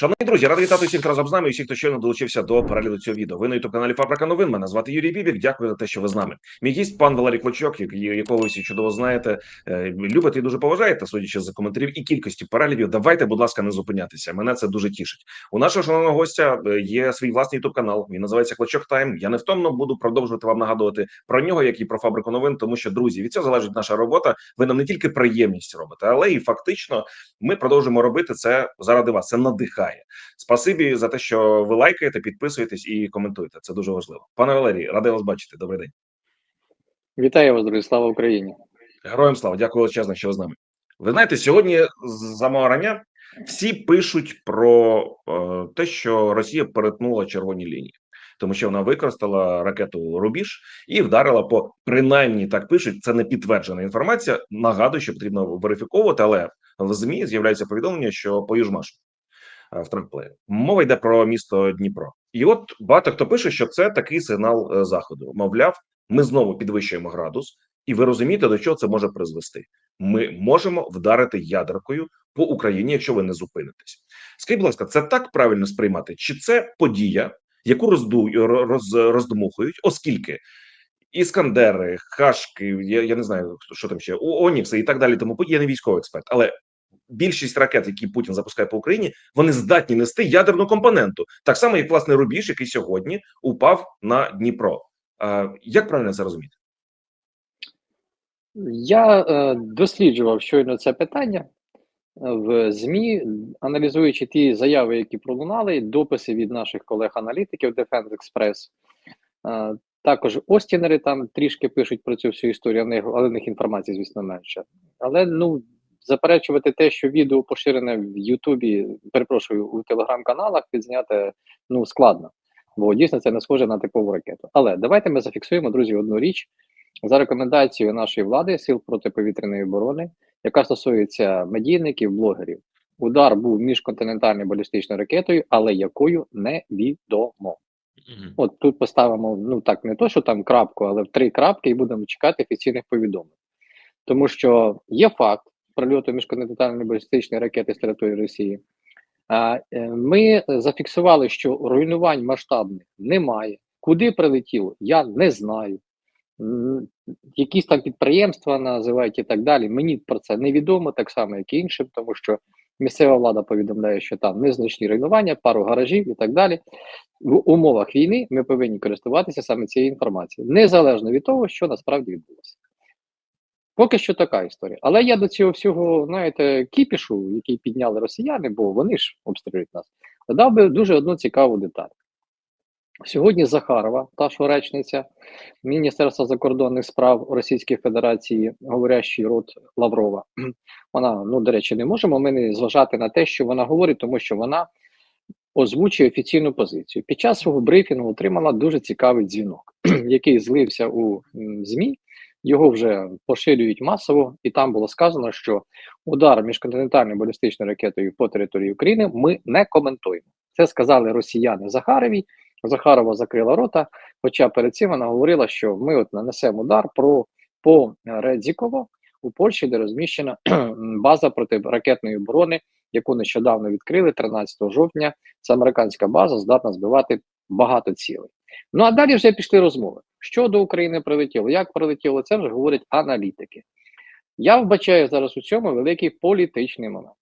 Шановні друзі, радий вітати всіх разом з нами і всіх, хто щойно долучився до перегляду цього відео. Ви на youtube каналі Фабрика новин. Мене звати Юрій Бібік. Дякую за те, що ви з нами. Мій гість пан Валерій Клочок, якого ви всі чудово знаєте, е, любите і дуже поважаєте, судячи з коментарів і кількості переглядів. Давайте, будь ласка, не зупинятися. Мене це дуже тішить. У нашого шановного гостя е, є свій власний youtube канал. Він називається Клочок Тайм. Я невтомно буду продовжувати вам нагадувати про нього, як і про фабрику новин, тому що друзі, від цього залежить наша робота. Ви нам не тільки приємність робите, але і фактично ми продовжуємо робити це заради вас. Це надихає. Спасибі за те, що ви лайкаєте, підписуєтесь і коментуєте. Це дуже важливо. Пане Валерій, радий вас бачити. Добрий день. Вітаю вас, друзі, слава Україні. Героям слава, дякую величезно, що ви з нами. Ви знаєте, сьогодні з самого рання всі пишуть про е, те, що Росія перетнула червоні лінії, тому що вона використала ракету Рубіж і вдарила по принаймні так пишуть. Це не підтверджена інформація. Нагадую, що потрібно верифіковувати, але в змі з'являється повідомлення, що по Южмашу в транплеї. Мова йде про місто Дніпро, і от багато хто пише, що це такий сигнал е, заходу. Мовляв, ми знову підвищуємо градус, і ви розумієте, до чого це може призвести. Ми можемо вдарити ядеркою по Україні, якщо ви не зупинитесь. Скажіть, будь ласка, це так правильно сприймати? Чи це подія, яку розду роз, роздмухують, оскільки іскандери, хашки, я, я не знаю, що там ще Онікси і так далі. Тому я не військовий експерт, але більшість ракет, які Путін запускає по Україні, вони здатні нести ядерну компоненту, так само, як власне рубіж, який сьогодні упав на Дніпро. Як правильно це розуміти? Я е, досліджував щойно це питання е, в ЗМІ, аналізуючи ті заяви, які пролунали, дописи від наших колег-аналітиків Defense Express. Е, також Остінери там трішки пишуть про цю всю історію, але в них інформації, звісно, менше. Але ну заперечувати те, що відео поширене в Ютубі, перепрошую, у телеграм-каналах відзняте ну складно, бо дійсно це не схоже на типову ракету. Але давайте ми зафіксуємо, друзі, одну річ за рекомендацією нашої влади сил протиповітряної оборони, яка стосується медійників, блогерів. Удар був міжконтинентальною балістичною ракетою, але якою невідомо. От тут поставимо ну так, не то, що там крапку, але в три крапки, і будемо чекати офіційних повідомлень. Тому що є факт прольоту міжконтинентальної балістичної ракети з території Росії. Е, Ми зафіксували, що руйнувань масштабних немає. Куди прилетіло, я не знаю. Якісь там підприємства називають і так далі. Мені про це невідомо, так само, як і іншим, тому що місцева влада повідомляє, що там незначні руйнування, пару гаражів і так далі. В умовах війни ми повинні користуватися саме цією інформацією, незалежно від того, що насправді відбулося. Поки що така історія. Але я до цього всього, знаєте, кіпішу, який підняли росіяни, бо вони ж обстрілюють нас, додав би дуже одну цікаву деталь. Сьогодні Захарова, та що речниця Міністерства закордонних справ Російської Федерації, говорящий рот Лаврова, вона, ну, до речі, не можемо ми не зважати на те, що вона говорить, тому що вона озвучує офіційну позицію. Під час свого брифінгу отримала дуже цікавий дзвінок, який злився у ЗМІ. Його вже поширюють масово, і там було сказано, що удар міжконтинентальною балістичною ракетою по території України ми не коментуємо. Це сказали росіяни Захаровій. Захарова закрила рота. Хоча перед цим вона говорила, що ми от нанесемо удар про по Редзіково у Польщі, де розміщена база протиракетної оборони, яку нещодавно відкрили 13 жовтня. Це американська база здатна збивати багато цілей. Ну а далі вже пішли розмови. Що до України прилетіло, як прилетіло, це вже говорять аналітики. Я вбачаю зараз у цьому великий політичний момент.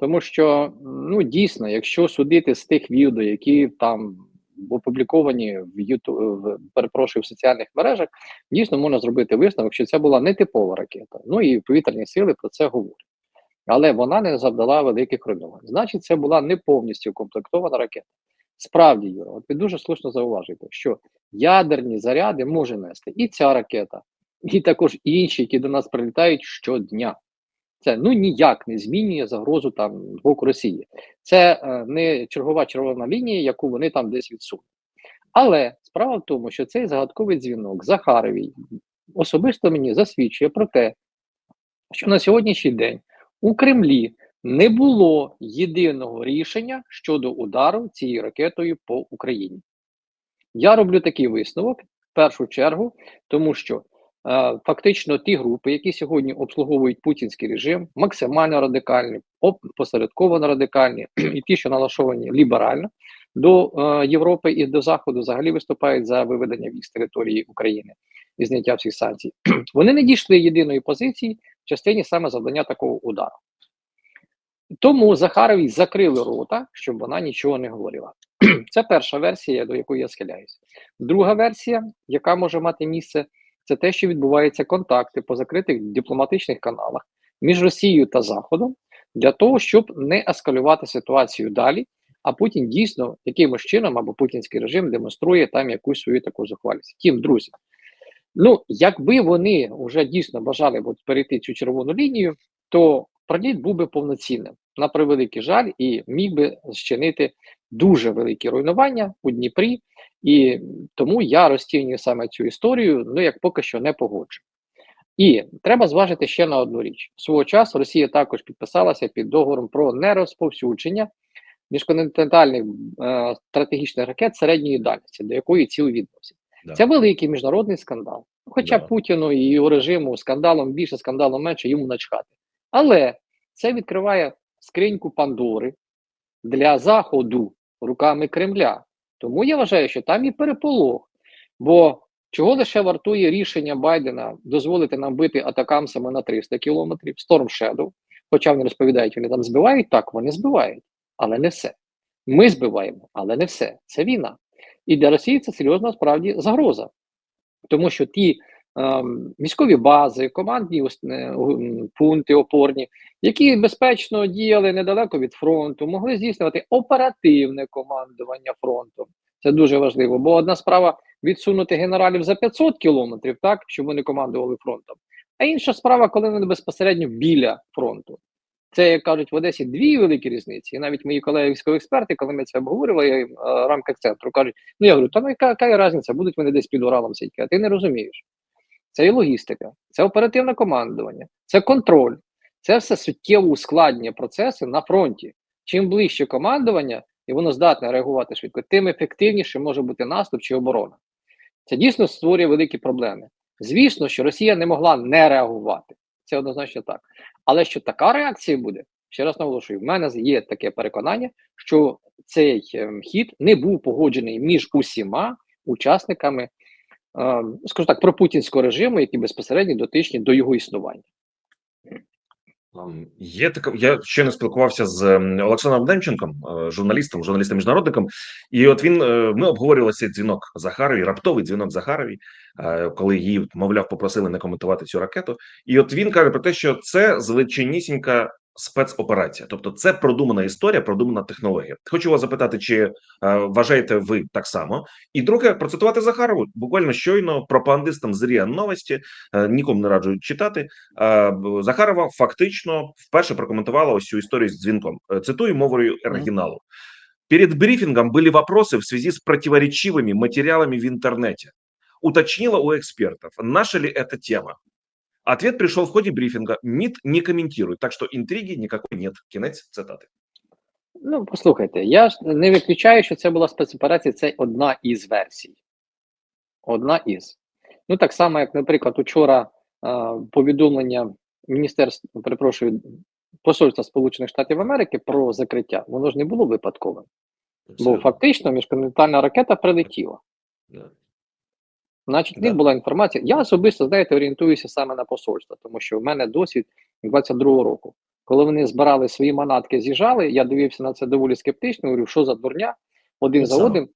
Тому що ну дійсно, якщо судити з тих відео, які там опубліковані в YouTube, перепрошую в соціальних мережах, дійсно можна зробити висновок, що це була не типова ракета. Ну і повітряні сили про це говорять. Але вона не завдала великих руйнувань. Значить, це була не повністю укомплектована ракета. Справді, Юра, от ви дуже слушно зауважуєте, що ядерні заряди може нести і ця ракета, і також інші, які до нас прилітають щодня. Це ну ніяк не змінює загрозу там боку Росії. Це е, не чергова червона лінія, яку вони там десь відсунуть. Але справа в тому, що цей загадковий дзвінок Захаровій особисто мені засвідчує про те, що на сьогоднішній день у Кремлі не було єдиного рішення щодо удару цією ракетою по Україні. Я роблю такий висновок в першу чергу, тому що е, фактично ті групи, які сьогодні обслуговують путінський режим, максимально радикальні, посередковано радикальні, і ті, що налаштовані ліберально до е, Європи і до Заходу, взагалі виступають за виведення військ з території України і зняття всіх санкцій. Вони не дійшли єдиної позиції в частині саме завдання такого удару. Тому Захаровій закрили рота, щоб вона нічого не говорила. Це перша версія, до якої я схиляюся. Друга версія, яка може мати місце, це те, що відбуваються контакти по закритих дипломатичних каналах між Росією та Заходом для того, щоб не ескалювати ситуацію далі. А Путін дійсно якимось чином або путінський режим демонструє там якусь свою таку зухвалість. Тім, друзі, ну якби вони вже дійсно бажали от перейти цю червону лінію, то проліт був би повноцінним на превеликий жаль, і міг би зчинити дуже великі руйнування у Дніпрі, і тому я розцінюю саме цю історію. Ну як поки що не погоджу. І треба зважити ще на одну річ: свого часу Росія також підписалася під договором про нерозповсюдження міжконтинентальних е, стратегічних ракет середньої дальності, до якої ціл відносять. Да. Це великий міжнародний скандал. Хоча Да. Путіну і його режиму скандалом більше, скандалом менше, йому начхати. Але це відкриває скриньку Пандори для Заходу руками Кремля. Тому я вважаю, що там і переполох. Бо чого лише вартує рішення Байдена дозволити нам бити атакамсами на 300 кілометрів, Storm Shadow, хоча вони розповідають, вони там збивають, так, вони збивають, але не все. Ми збиваємо, але не все. Це війна. І для Росії це серйозна справді загроза. Тому що ті військові бази, командні е, пункти опорні, які безпечно діяли недалеко від фронту, могли здійснювати оперативне командування фронтом. Це дуже важливо. Бо одна справа відсунути генералів за 500 кілометрів, так щоб вони командували фронтом. А інша справа, коли вони безпосередньо біля фронту. Це, як кажуть, в Одесі дві великі різниці. І навіть мої колеги військові експерти, коли ми це обговорювали їм, е, в рамках центру, кажуть: ну я говорю, та ну яка, яка різниця, будуть вони десь під Уралом сидіти, а ти не розумієш. Це і логістика, це оперативне командування, це контроль, це все суттєво ускладнює процеси на фронті. Чим ближче командування, і воно здатне реагувати швидко, тим ефективніше може бути наступ чи оборона. Це дійсно створює великі проблеми. Звісно, що Росія не могла не реагувати. Це однозначно так. Але що така реакція буде, ще раз наголошую, в мене є таке переконання, що цей ем, хід не був погоджений між усіма учасниками, скажу так, пропутінського режиму, які безпосередньо дотичні до його існування. Ем, Є така. Я ще не спілкувався з ем, Олександром Демченком, е, журналістом, журналістом міжнародником. І от він е, ми обговорювали цей дзвінок Захарові, раптовий дзвінок Захарові, е, коли її, мовляв, попросили не коментувати цю ракету. І от він каже про те, що це звичайнісінька спецоперація, тобто це продумана історія, продумана технологія. Хочу вас запитати, чи е, вважаєте ви так само? І друге, процитувати Захарову буквально щойно пропагандистам з РІА Новості, е, нікому не раджу читати. Е, б- Захарова фактично вперше прокоментувала ось цю історію з дзвінком. Е, Цитую мовою оригіналу. Перед брифингом были вопросы в связи с противоречивыми материалами в интернете. Уточнила у экспертов, наша ли это тема. Ответ пришел в ходе брифинга. МИД не комментирует, так что интриги никакой нет. Кінець цитати. Ну, послухайте, я ж не виключаю, що це була спецоперація, це одна із версій. Одна із. Ну, так само, як, наприклад, учора а, повідомлення Міністерства, перепрошую, Посольства Сполучених Штатів Америки про закриття, воно ж не було випадковим. Бо фактично міжконтинентальна ракета прилетіла. Значить, в них була інформація. Я особисто, знаєте, орієнтуюся саме на посольство, тому що в мене досвід 22-го року. Коли вони збирали свої манатки, з'їжджали, я дивився на це доволі скептично, говорю, що за дурня, один за саме. одним.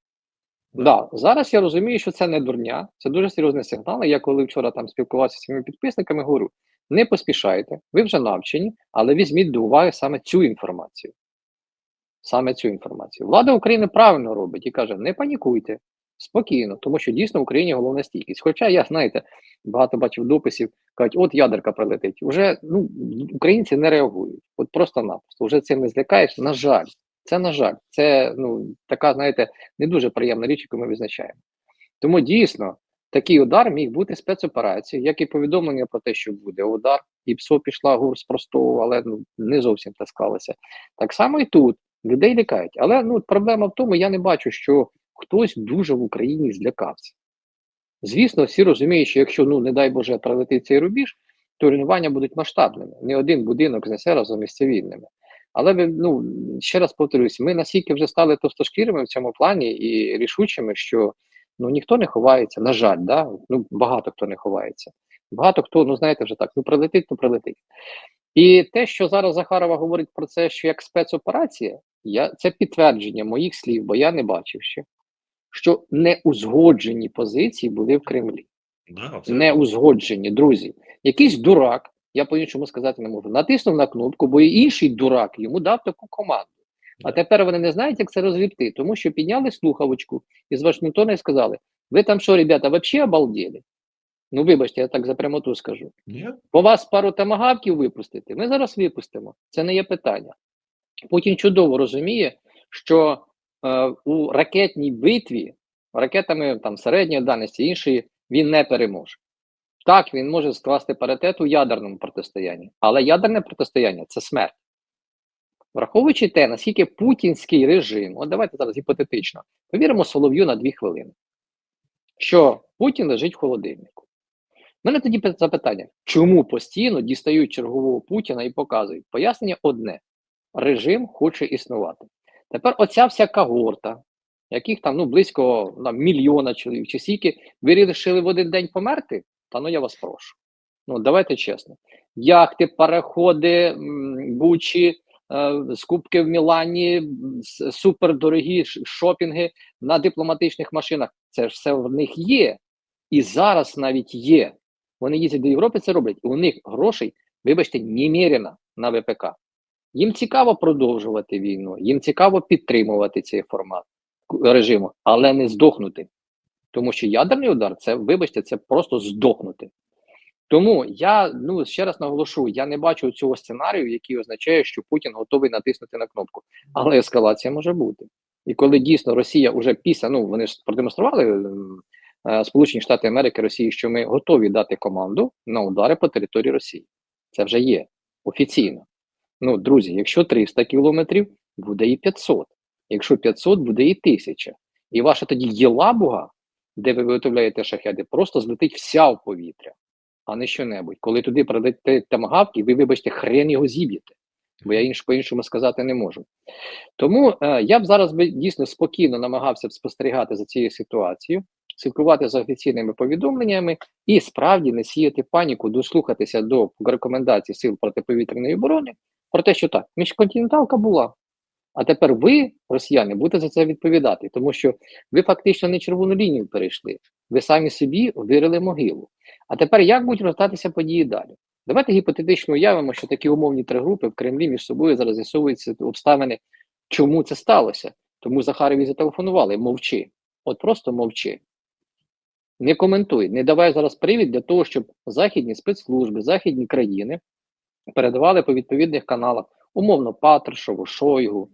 Да. Зараз я розумію, що це не дурня, це дуже серйозний сигнал. Я коли вчора там спілкувався зі своїми підписниками, говорю: не поспішайте, ви вже навчені, але візьміть до уваги саме цю інформацію. Саме цю інформацію. Влада України правильно робить і каже: не панікуйте, спокійно, тому що дійсно в Україні головна стійкість. Хоча я, знаєте, багато бачив дописів, кажуть, от ядерка прилетить. Уже ну, українці не реагують. От просто-напросто. Вже цим не злякаєш. На жаль, це на жаль, це ну така, знаєте, не дуже приємна річ, яку ми визначаємо. Тому дійсно такий удар міг бути спецоперацією, як і повідомлення про те, що буде удар, і ПСО пішла гур спростовував, але ну не зовсім так склалося. Так само і тут людей лякають. Але ну проблема в тому, я не бачу, що хтось дуже в Україні злякався. Звісно, всі розуміють, що якщо, ну, не дай Боже, пролетить цей рубіж, то руйнування будуть масштабними. Не один будинок знесе разом із цивільними. Але ну, ще раз повторюсь, ми настільки вже стали товстошкірими в цьому плані і рішучими, що ну, ніхто не ховається, на жаль, да? ну, багато хто не ховається. Багато хто, ну знаєте, вже так, ну прилетить, ну прилетить. І те, що зараз Захарова говорить про це, що як спецоперація, я, це підтвердження моїх слів, бо я не бачив ще, що неузгоджені позиції були в Кремлі. Да, абсолютно. Не узгоджені, друзі. Якийсь дурак, я по-іншому сказати не можу, натиснув на кнопку, бо і інший дурак йому дав таку команду. А тепер вони не знають, як це розгрібти, тому що підняли слухавочку із Вашингтона і сказали: ви там що, ребята, взагалі обалдели? Ну, вибачте, я так за прямоту скажу. Ні? По вас пару тамагавків випустити, ми зараз випустимо. Це не є питання. Путін чудово розуміє, що у ракетній битві ракетами там середньої дальності іншої він не переможе. Так, він може скласти паритет у ядерному протистоянні, але ядерне протистояння це смерть. Враховуючи те, наскільки путінський режим, от давайте зараз гіпотетично, повіримо Солов'ю на дві хвилини, що Путін лежить в холодильнику. У мене тоді запитання: чому постійно дістають чергового Путіна і показують? Пояснення одне: режим хоче існувати. Тепер оця вся когорта, яких там ну близько ну, мільйона чоловік, чи скільки вирішили в один день померти? Та ну я вас прошу. Ну давайте чесно. Яхти, пароходи, м, бучі, е, скупки в Мілані, супердорогі шопінги на дипломатичних машинах. Це ж все в них є. І зараз навіть є. Вони їздять до Європи, це роблять. І у них грошей, вибачте, немерено на ВПК. Їм цікаво продовжувати війну, їм цікаво підтримувати цей формат режиму, але не здохнути. Тому що ядерний удар це, вибачте, це просто здохнути. Тому я ну ще раз наголошу: я не бачу цього сценарію, який означає, що Путін готовий натиснути на кнопку. Але ескалація може бути. І коли дійсно Росія вже після, ну вони ж продемонстрували ем, е, Сполучені Штати Америки Росії, що ми готові дати команду на удари по території Росії. Це вже є офіційно. Ну, друзі, якщо 300 кілометрів, буде і 500. Якщо 500, буде і 1000. І ваша тоді Єлабуга, де ви виготовляєте шахеди, просто злетить вся в повітря, а не що-небудь. Коли туди прилетить тамагавки, ви, вибачте, хрен його зіб'єте. Бо я інш, по-іншому сказати не можу. Тому е, я б зараз би дійсно спокійно намагався б спостерігати за цією ситуацією, слідкувати за офіційними повідомленнями і справді не сіяти паніку, дослухатися до рекомендацій сил протиповітряної оборони про те, що так, міжконтиненталка була. А тепер ви, росіяни, будете за це відповідати, тому що ви фактично не червону лінію перейшли. Ви самі собі вирили могилу. А тепер як будуть розвиватися події далі? Давайте гіпотетично уявимо, що такі умовні три групи в Кремлі між собою зараз з'ясовуються обставини, чому це сталося. Тому Захарові зателефонували, мовчи. От просто мовчи. Не коментуй, не давай зараз привід для того, щоб західні спецслужби, західні країни передавали по відповідних каналах, умовно, Патрушеву, Шойгу,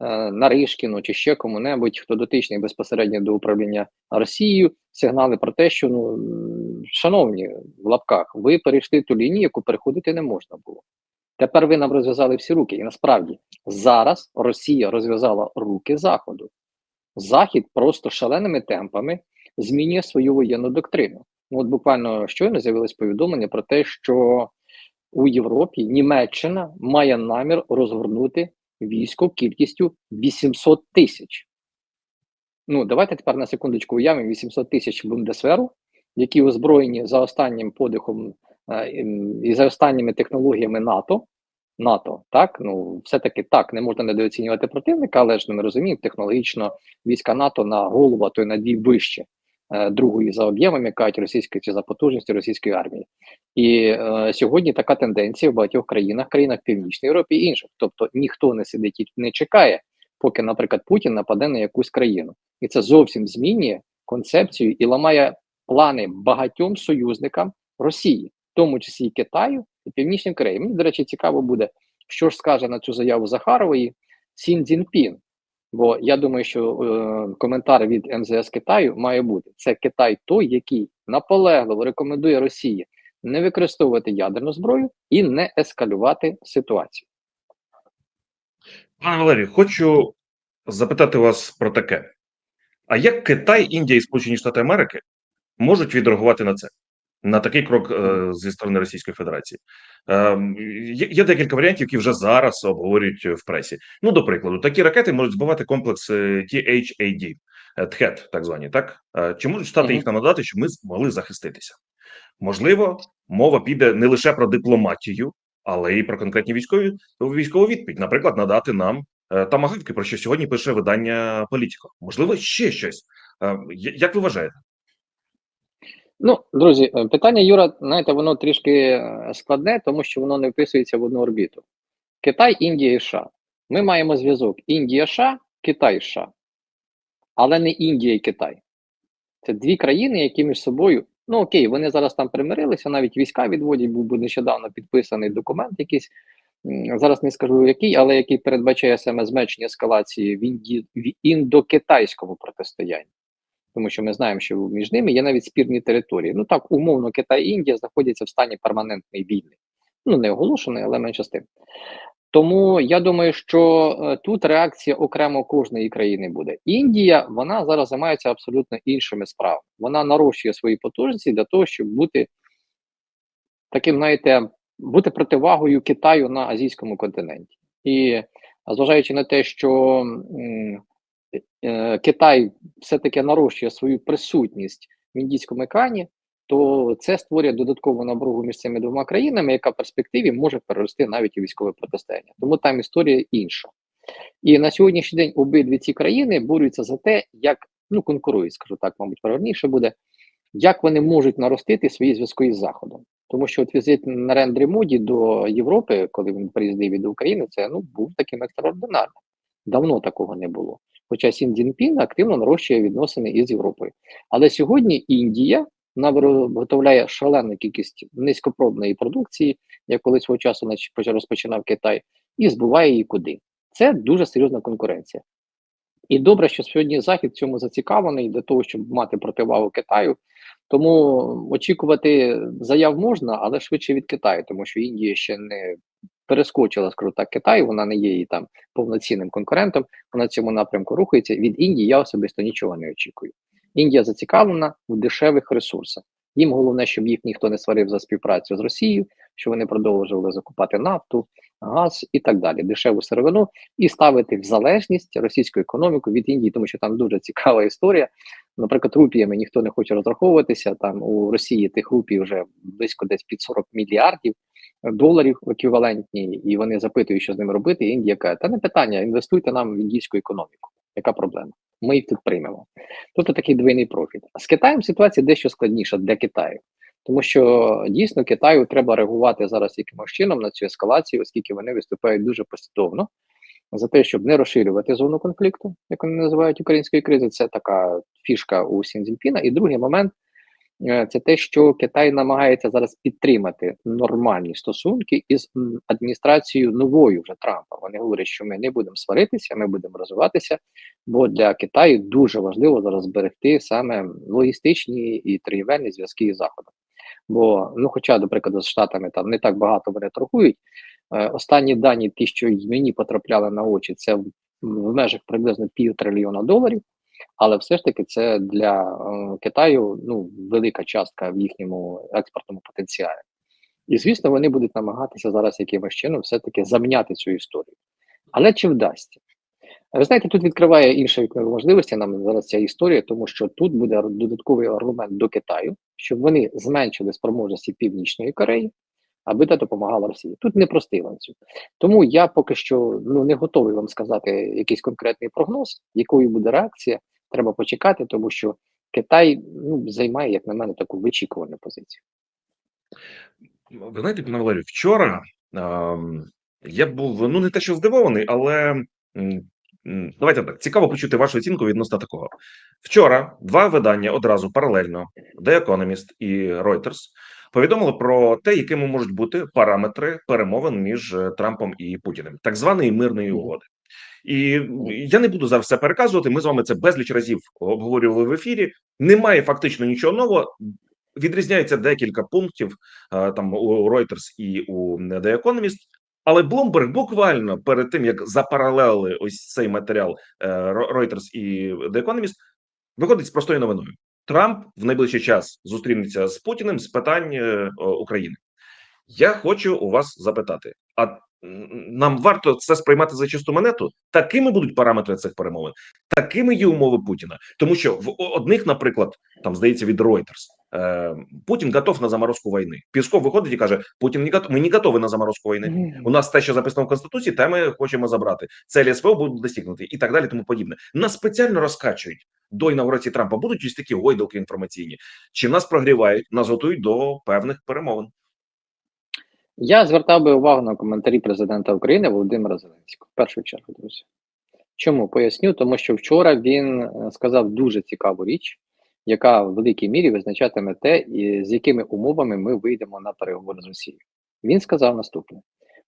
е, Наришкіну чи ще кому-небудь, хто дотичний безпосередньо до управління Росією, сигнали про те, що ну шановні в лапках, ви перейшли ту лінію, яку переходити не можна було. Тепер ви нам розв'язали всі руки. І насправді зараз Росія розв'язала руки Заходу. Захід просто шаленими темпами змінює свою воєнну доктрину. Ну, от буквально щойно з'явилось повідомлення про те, що у Європі Німеччина має намір розгорнути військо кількістю 800 тисяч. Ну, давайте тепер на секундочку уявимо 800 тисяч бундесверу, які озброєні за останнім подихом е, і за останніми технологіями НАТО. НАТО, так, ну все-таки так, не можна недооцінювати противника, але ж ну, ми розуміємо, технологічно війська НАТО на голову, а то й на дві вище другої за об'ємами кажуть російської чи за потужністю російської армії. І е, сьогодні така тенденція в багатьох країнах, країнах Північної Європи і інших. Тобто ніхто не сидить і не чекає, поки, наприклад, Путін нападе на якусь країну, і це зовсім змінює концепцію і ламає плани багатьом союзникам Росії, в тому числі і Китаю і Північної Кореї. Мені, до речі, цікаво буде, що ж скаже на цю заяву Захарової Сін Цзіньпін. Бо я думаю, що е, коментар від МЗС Китаю має бути: це Китай той, який наполегливо рекомендує Росії не використовувати ядерну зброю і не ескалювати ситуацію. Пане Валерію, хочу запитати вас про таке: а як Китай, Індія і Сполучені Штати Америки можуть відреагувати на це, на такий крок е, зі сторони Російської Федерації. Ем, Є, є декілька варіантів, які вже зараз обговорюють в пресі. Ну, до прикладу, такі ракети можуть збивати комплекс е, THAD, е, так звані, так? Е, Чи можуть штати їх нам надати, щоб ми змогли захиститися? Можливо, мова піде не лише про дипломатію, але й про конкретні військові військову відповідь. Наприклад, надати нам е, тамагавки, про що сьогодні пише видання Політіко. Можливо, ще щось. Е, Як ви вважаєте? Ну, друзі, е, питання Юра, знаєте, воно трішки е, складне, тому що воно не вписується в одну орбіту. Китай, Індія і США. Ми маємо зв'язок Індія, США, Китай, США. Але не Індія і Китай. Це дві країни, які між собою. Ну окей, вони зараз там примирилися, навіть війська відводять, був би нещодавно підписаний документ якийсь. Зараз не скажу який, але який передбачає саме зменшення ескалації в, індокитайському протистоянні. Тому що ми знаємо, що між ними є навіть спірні території. Ну так, умовно, Китай і Індія знаходяться в стані перманентної війни. Ну, не оголошеної, але менше з тим. Тому я думаю, що е, тут реакція окремо кожної країни буде. Індія вона зараз займається абсолютно іншими справами. Вона нарощує свої потужності для того, щоб бути таким, знаєте, бути противагою Китаю на азійському континенті. І зважаючи на те, що Китай все-таки нарощує свою присутність в індійському екрані, то це створює додаткову напругу між цими двома країнами, яка в перспективі може перерости навіть у військове протистояння. Тому там історія інша. І на сьогоднішній день обидві ці країни борються за те, як ну конкурують, скажу так, мабуть, правильніше буде, як вони можуть наростити свої зв'язки із Заходом. Тому що от візит Нарендрі Моді до Європи, коли він приїздив і до України, це ну був таким екстраординарним. Давно такого не було. Хоча Сін Цзіньпін активно нарощує відносини із Європою. Але сьогодні Індія вона виготовляє шалену кількість низькопробної продукції, як колись свого часу розпочинав Китай, і збуває її куди. Це дуже серйозна конкуренція. І добре, що сьогодні Захід цьому зацікавлений для того, щоб мати противагу Китаю. Тому очікувати заяв можна, але швидше від Китаю, тому що Індія ще не перескочила, скажу так, Китаю, вона не є її там повноцінним конкурентом. Вона цьому напрямку рухається. Від Індії я особисто нічого не очікую. Індія зацікавлена в дешевих ресурсах. Їм головне, щоб їх ніхто не сварив за співпрацю з Росією, щоб вони продовжували закупати нафту, газ і так далі, дешеву сировину, і ставити в залежність російську економіку від Індії, тому що там дуже цікава історія. Наприклад, рупіями ніхто не хоче розраховуватися. Там у Росії тих рупій вже близько десь під 40 мільярдів доларів еквівалентні, і вони запитують, що з ними робити. І Індія каже, та не питання, інвестуйте нам в індійську економіку. Яка проблема? Ми їх тут приймемо. Тобто такий двійний профіт. А з Китаєм ситуація дещо складніша для Китаю. Тому що дійсно Китаю треба реагувати зараз якимось чином на цю ескалацію, оскільки вони виступають дуже послідовно за те, щоб не розширювати зону конфлікту, як вони називають української кризи. Це така фішка у Сінзінпіна. І другий момент це те, що Китай намагається зараз підтримати нормальні стосунки із адміністрацією новою вже Трампа. Вони говорять, що ми не будемо сваритися, ми будемо розвиватися, бо для Китаю дуже важливо зараз зберегти саме логістичні і торгівельні зв'язки із Заходом. Бо, ну, хоча, до прикладу, з Штатами там не так багато вони торгують. Е, останні дані, ті, що мені потрапляли на очі, це в межах приблизно пів трильйона доларів. Але все ж таки це для е, Китаю ну, велика частка в їхньому експортному потенціалі. І звісно, вони будуть намагатися зараз якимось чином все-таки заміняти цю історію. Але чи вдасться? Ви знаєте, тут відкриває вікно можливості нам зараз ця історія, тому що тут буде додатковий аргумент до Китаю, щоб вони зменшили спроможності Північної Кореї, аби та допомагала Росії. Тут непростий ланцюг. Тому я поки що ну не готовий вам сказати якийсь конкретний прогноз, якою буде реакція. Треба почекати, тому що Китай ну займає, як на мене, таку вичікувану позицію. Ви знаєте, пане Валерію, вчора ем, я був ну не те, що здивований, але давайте так цікаво почути вашу оцінку відносно такого. Вчора два видання одразу паралельно The Economist і Reuters повідомили про те, якими можуть бути параметри перемовин між е, Трампом і Путіним, так званої мирної угоди. І я не буду зараз все переказувати. Ми з вами це безліч разів обговорювали в ефірі. Немає фактично нічого нового. Відрізняється декілька пунктів е, там у Reuters і у The Economist. Але Bloomberg буквально перед тим як запаралелили ось цей матеріал е, Reuters і The Economist, виходить з простою новиною. Трамп в найближчий час зустрінеться з Путіним з питань е, України. Я хочу у вас запитати: а нам варто це сприймати за чисту монету? Такими будуть параметри цих перемовин, такими є умови Путіна. Тому що в одних, наприклад, там здається від Reuters, е, Путін готов на заморозку війни. Пісков виходить і каже: Путін не готов, ми не готові на заморозку війни. У нас те, що записано в конституції, те ми хочемо забрати. Целі СВО будуть досягнуті і так далі. Тому подібне. Нас спеціально розкачують до інаугурації Трампа. Будуть ось такі гойдалки інформаційні. Чи нас прогрівають, нас готують до певних перемовин. Я звертав би увагу на коментарі президента України Володимира Зеленського. В першу чергу, друзі. Чому поясню? Тому що вчора він е, сказав дуже цікаву річ, яка в великій мірі визначатиме те, з якими умовами ми вийдемо на переговори з Росією. Він сказав наступне: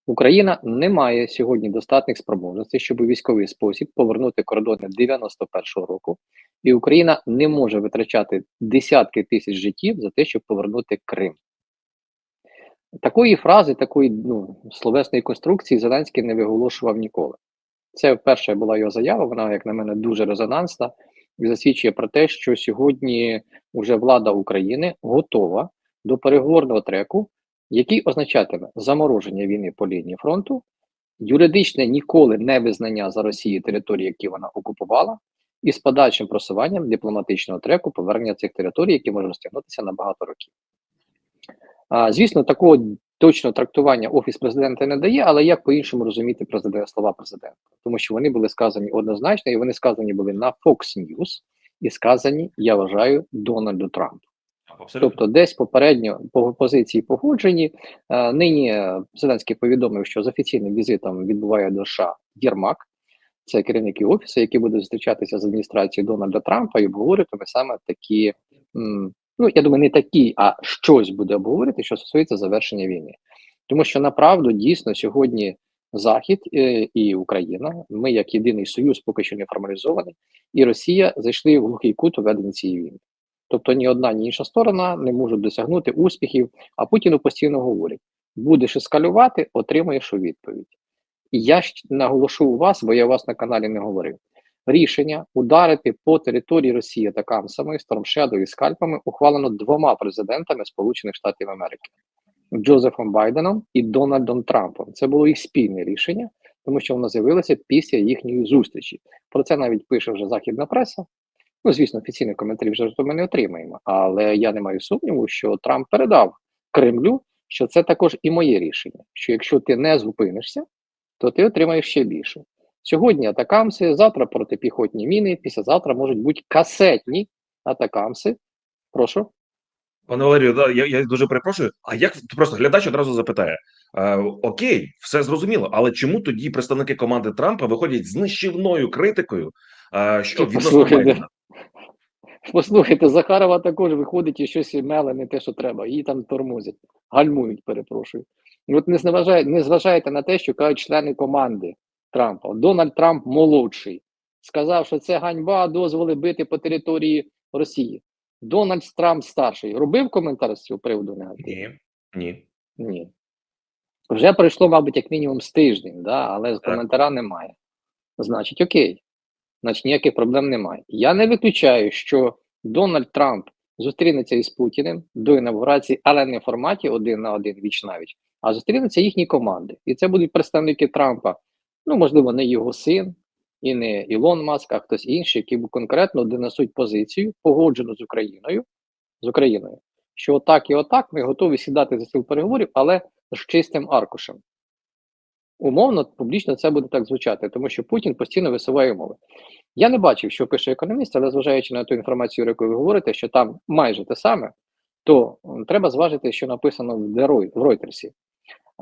Україна не має сьогодні достатніх спроможностей, щоб у військовий спосіб повернути кордони 91-го року, і Україна не може витрачати десятки тисяч життів за те, щоб повернути Крим. Такої фрази, такої ну, словесної конструкції Зеленський не виголошував ніколи. Це перша була його заява. Вона, як на мене, дуже резонансна і засвідчує про те, що сьогодні вже влада України готова до переговорного треку, який означатиме замороження війни по лінії фронту, юридичне ніколи не визнання за Росією територій, які вона окупувала, і з подальшим просуванням дипломатичного треку повернення цих територій, які може розтягнутися на багато років. А, звісно, такого точного трактування офіс президента не дає, але як по-іншому розуміти президент, слова президента, тому що вони були сказані однозначно, і вони сказані були на Fox News і сказані, я вважаю, Дональду Трампу. Абсолютно. Тобто, десь попередньо по позиції погоджені. Нині Зеленський повідомив, що з офіційним візитом відбуває до США Єрмак, це керівники офісу, які будуть зустрічатися з адміністрацією Дональда Трампа і обговорюватиме саме такі. м, Ну, я думаю, не такі, а щось буде обговорити, що стосується завершення війни. Тому що направду дійсно сьогодні Захід е, і Україна, ми як єдиний союз, поки що не формалізований, і Росія зайшли в глухий кут у веденні цієї війни. Тобто ні одна, ні інша сторона не можуть досягнути успіхів, а Путіну постійно говорять: будеш ескалювати, отримаєш у відповідь. І я наголошу у вас, бо я у вас на каналі не говорив. Рішення ударити по території Росії атакамсами, Shadow і скальпами ухвалено двома президентами Сполучених Штатів Америки Джозефом Байденом і Дональдом Трампом. Це було їх спільне рішення, тому що воно з'явилося після їхньої зустрічі. Про це навіть пише вже західна преса. Ну, звісно, офіційних коментарів вже ми не отримаємо, але я не маю сумніву, що Трамп передав Кремлю, що це також і моє рішення. Що якщо ти не зупинишся, то ти отримаєш ще більше. Сьогодні атакамси, завтра протипіхотні міни, післязавтра можуть бути касетні атакамси. Прошу. Пане Валерію, да, я, я дуже перепрошую. А як просто глядач одразу запитає: е, Окей, все зрозуміло, але чому тоді представники команди Трампа виходять з нищівною критикою? Е, що Послухайте. Послухайте, Захарова також виходить і щось меле не те, що треба. Її там тормозять, гальмують, перепрошую. І от не зважаєте, не зважаєте на те, що кажуть члени команди Трампа. Дональд Трамп молодший сказав, що це ганьба, дозволи бити по території Росії. Дональд Трамп старший робив коментар з цього приводу? Ні, ні. Ні. Вже пройшло, мабуть, як мінімум з тиждень, да? але Так. коментаря немає. Значить, окей. Значить, ніяких проблем немає. Я не виключаю, що Дональд Трамп зустрінеться із Путіним до інавгурації, але не в форматі один на один віч навіч, а зустрінуться їхні команди. І це будуть представники Трампа. Ну, можливо, не його син і не Ілон Маск, а хтось інший, які б конкретно донесуть позицію, погоджену з Україною, з Україною, що отак і отак ми готові сідати за стіл переговорів, але з чистим аркушем. Умовно, публічно це буде так звучати, тому що Путін постійно висуває умови. Я не бачив, що пише економіст, але зважаючи на ту інформацію, про яку ви говорите, що там майже те саме, то треба зважити, що написано в Ройтерсі.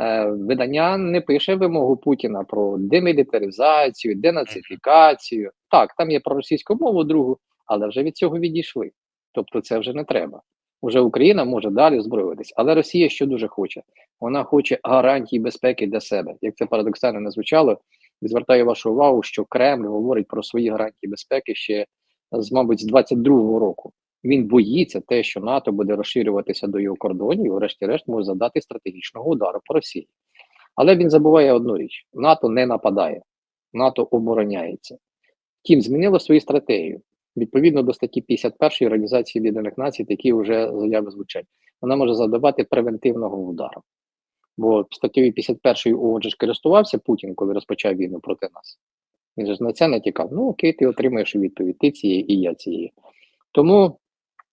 Е, видання не пише вимогу Путіна про демілітаризацію, денацифікацію. Так, там є про російську мову другу, але вже від цього відійшли. Тобто це вже не треба. Уже Україна може далі озброюватись. Але Росія що дуже хоче? Вона хоче гарантій безпеки для себе. Як це парадоксально не звучало, і звертаю вашу увагу, що Кремль говорить про свої гарантії безпеки ще з, мабуть, з 22-го року. Він боїться те, що НАТО буде розширюватися до його кордонів, і врешті-решт може завдати стратегічного удару по Росії. Але він забуває одну річ: НАТО не нападає, НАТО обороняється. Втім, змінило свою стратегію. відповідно до статті 51 Організації Об'єднаних Націй, такі вже заяви звучать. Вона може завдавати превентивного удару. Бо статтею 51 ООН ж користувався Путін, коли розпочав війну проти нас. Він же на це не тікав. Ну окей, ти отримаєш відповідь, ти цієї і я цієї. Тому,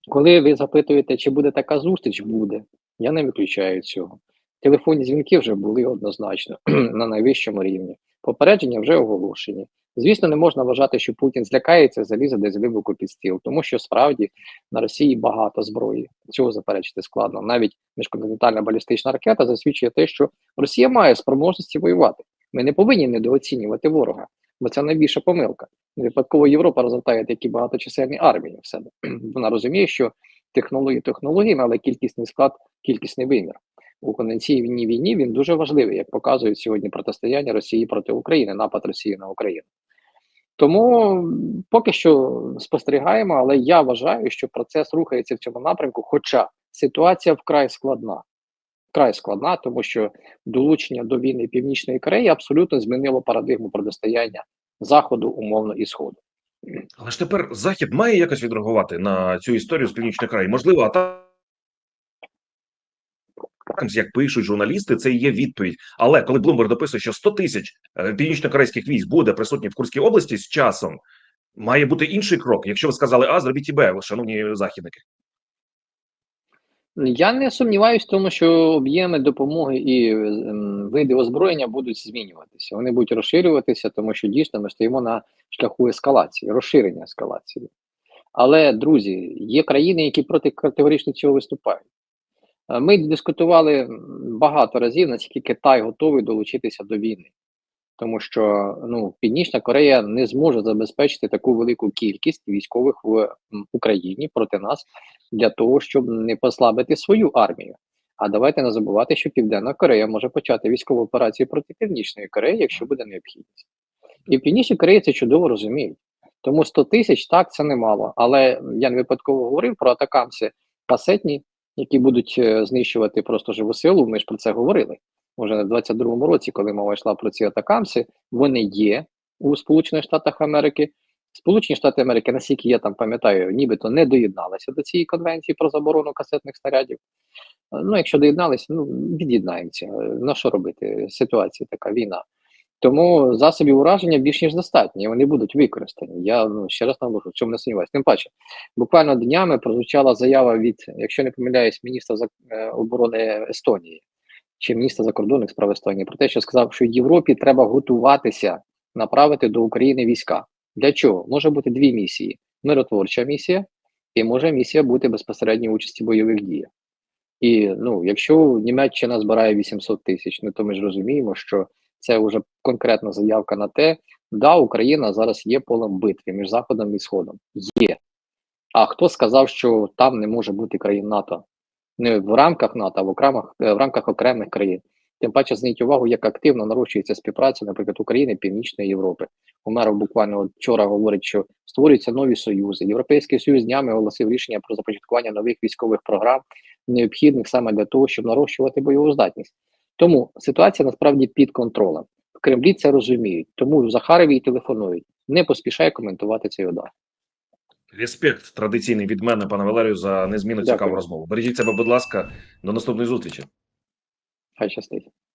коли ви запитуєте, чи буде така зустріч, буде. Я не виключаю цього. Телефонні дзвінки вже були однозначно на найвищому рівні. Попередження вже оголошені. Звісно, не можна вважати, що Путін злякається, залізе десь глибоко під стіл, тому що справді на Росії багато зброї. Цього заперечити складно. Навіть міжконтинентальна балістична ракета засвідчує те, що Росія має спроможності воювати. Ми не повинні недооцінювати ворога, бо це найбільша помилка. Випадково Європа розгортає такі багаточисельні армії в себе. Вона розуміє, що технології технологіями, але кількісний склад, кількісний вимір. У конвенційній війні він дуже важливий, як показують сьогодні протистояння Росії проти України, напад Росії на Україну. Тому поки що спостерігаємо, але я вважаю, що процес рухається в цьому напрямку, хоча ситуація вкрай складна. Вкрай складна, тому що долучення до війни Північної Кореї абсолютно змінило парадигму протистояння Заходу, умовно, і Сходу. Але ж тепер Захід має якось відреагувати на цю історію з північної країни. Можливо, а та як пишуть журналісти, це є відповідь. Але коли Блумберг дописує, що 100 тисяч е, північно-корейських військ буде присутні в Курській області з часом, має бути інший крок. Якщо ви сказали А, зробіть і Б, шановні західники. Я не сумніваюся в тому, що об'єми допомоги і ем, види озброєння будуть змінюватися. Вони будуть розширюватися, тому що дійсно ми стоїмо на шляху ескалації, розширення ескалації. Але, друзі, є країни, які проти категорично цього виступають. Е, Ми дискутували багато разів, наскільки Китай готовий долучитися до війни, тому що ну, Північна Корея не зможе забезпечити таку велику кількість військових в Україні проти нас для того, щоб не послабити свою армію. А давайте не забувати, що Південна Корея може почати військову операцію проти Північної Кореї, якщо буде необхідність. І в Північній Кореї це чудово розуміють. Тому 100 тисяч так це немало. Але я не випадково говорив про атакамси касетні, які будуть е, знищувати просто живу силу. Ми ж про це говорили. Уже в 22-му році, коли мова йшла про ці атакамси, вони є у Сполучених Штатах Америки. Сполучені Штати Америки, наскільки я там пам'ятаю, нібито не доєдналися до цієї конвенції про заборону касетних снарядів. Ну, якщо доєдналися, ну від'єднаємося. На що робити? Ситуація така війна. Тому засобів ураження більш ніж достатньо, вони будуть використані. Я ну ще раз наголошу, в цьому не сумніваюся. Тим паче, буквально днями прозвучала заява від, якщо не помиляюсь, міністра е, оборони Естонії чи міністра закордонних справ Естонії про те, що сказав, що Європі треба готуватися направити до України війська. Для чого? Може бути дві місії: миротворча місія, і може місія бути безпосередньої участі бойових діях. І ну, якщо Німеччина збирає 800 тисяч, ну то ми ж розуміємо, що це вже конкретна заявка на те, да, Україна зараз є полем битви між Заходом і Сходом. Є. А хто сказав, що там не може бути країн НАТО? Не в рамках НАТО, а в окремих е, в рамках окремих країн. Тим паче зверніть увагу, як активно нарощується співпраця, наприклад, України Північної Європи. Умеров буквально вчора говорить, що створюються нові союзи. Європейський союз днями оголосив рішення про започаткування нових військових програм, необхідних саме для того, щоб нарощувати бойову здатність. Тому ситуація насправді під контролем. В Кремлі це розуміють, тому Захарові й телефонують. Не поспішай коментувати цей удар. Респект традиційний від мене, пане Валерію, за незмінну цікаву розмову. Бережіть себе, будь ласка, до наступної зустрічі. Хай щастить.